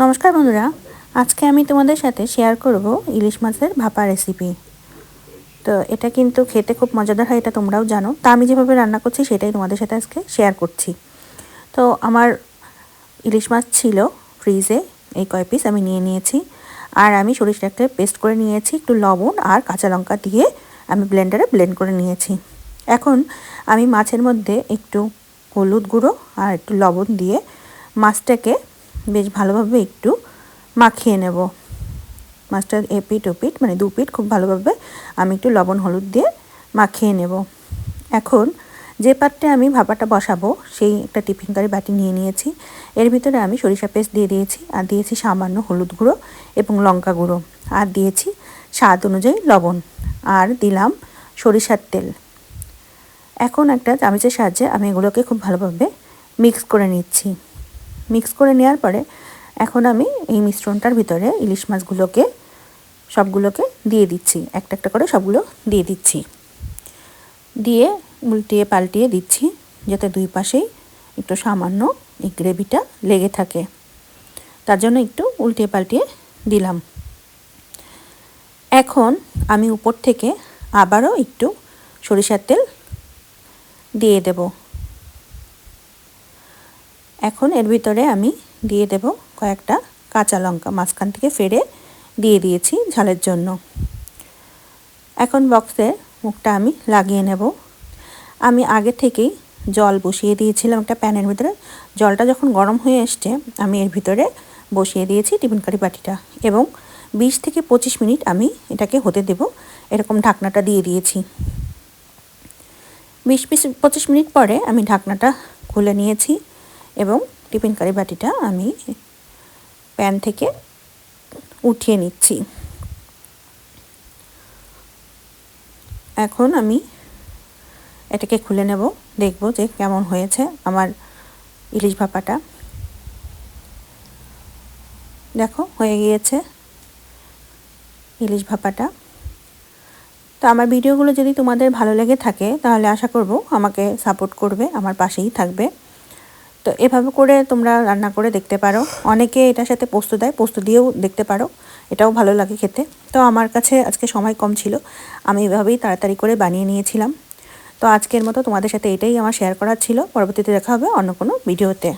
নমস্কার বন্ধুরা, আজকে আমি তোমাদের সাথে শেয়ার করব ইলিশ মাছের ভাপা রেসিপি তো এটা কিন্তু খেতে খুব মজাদার হয়, এটা তোমরাও জানো। তা আমি যেভাবে রান্না করছি, সেটাই তোমাদের সাথে আজকে শেয়ার করছি। তো আমার ইলিশ মাছ ছিল ফ্রিজে এই কয় পিস আমি নিয়ে নিয়েছি। আর আমি সরিষাটাকে পেস্ট করে নিয়েছি, একটু লবণ আর কাঁচা লঙ্কা দিয়ে আমি ব্লেন্ডারে ব্লেন্ড করে নিয়েছি। এখন আমি মাছের মধ্যে একটু হলুদ গুঁড়ো আর একটু লবণ দিয়ে মাছটাকে বেশ ভালোভাবে একটু মাখিয়ে নেব। মাছটা এপিট ওপিট মানে দু পিট খুব ভালোভাবে আমি একটু লবণ, হলুদ দিয়ে মাখিয়ে নেব। এখন যে পাত্রে আমি ভাপাটা বসাবো, সেই একটা টিফিন কারি বাটি নিয়ে নিয়েছি। এর ভিতরে আমি সরিষা পেস্ট দিয়ে দিয়েছি, আর দিয়েছি সামান্য হলুদ গুঁড়ো এবং লঙ্কা গুঁড়ো। আর দিয়েছি স্বাদ অনুযায়ী লবণ, আর দিলাম সরিষার তেল। এখন একটা চামচের সাহায্যে আমি এগুলোকে খুব ভালোভাবে মিক্স করে নিচ্ছি। মিক্স করে নেওয়ার পরে এখন আমি এই মিশ্রণটার ভিতরে ইলিশ মাছগুলোকে সবগুলোকে দিয়ে দিচ্ছি। একটা একটা করে সবগুলো দিয়ে দিচ্ছি। দিয়ে উল্টিয়ে পাল্টিয়ে দিচ্ছি যাতে দুই পাশেই একটু সামান্য এই গ্রেভিটা লেগে থাকে। তার জন্য একটু উল্টিয়ে পাল্টিয়ে দিলাম। এখন আমি উপর থেকে আবারও একটু সরিষার তেল দিয়ে দেব। এখন এর ভিতরে আমি দিয়ে দেব কয়েকটা কাঁচা লঙ্কা, মাঝখান থেকে ফেরে দিয়ে দিয়েছি ঝালের জন্য। এখন বক্সে মুখটা আমি লাগিয়ে নেব। আমি আগে থেকেই জল বসিয়ে দিয়েছিলাম একটা প্যানের ভিতরে। জলটা যখন গরম হয়ে এসছে, আমি এর ভিতরে বসিয়ে দিয়েছি টিফিন কারি বাটিটা এবং বিশ থেকে পঁচিশ মিনিট আমি এটাকে হতে দেব। এরকম ঢাকনাটা দিয়ে দিয়েছি। বিশ, পঁচিশ মিনিট পরে আমি ঢাকনাটা খুলে নিয়েছি। এবং টিফিন কারি বাটিটা আমি প্যান থেকে উঠিয়ে নিচ্ছি। এখন আমি এটাকে খুলে নেব, দেখব যে কেমন হয়েছে আমার ইলিশ ভাপাটা। দেখো, হয়ে গিয়েছে ইলিশ ভাপাটা। তো আমার ভিডিওগুলো যদি তোমাদের ভালো লেগে থাকে, তাহলে আশা করব আমাকে সাপোর্ট করবে, আমার পাশেই থাকবে। তো এভাবে করে তোমরা রান্না করে দেখতে পারো। অনেকে এটার সাথে পোস্ত দেয়, পোস্ত দিয়েও দেখতে পারো। এটাও ভালো লাগে খেতে। তো আমার কাছে আজকে সময় কম ছিল। আমি এভাবেই তাড়াতাড়ি করে বানিয়ে নিয়েছিলাম। তো আজকের মতো তোমাদের সাথে এটাই আমার শেয়ার করার ছিল। পরবর্তীতে দেখা হবে অন্য কোনো ভিডিওতে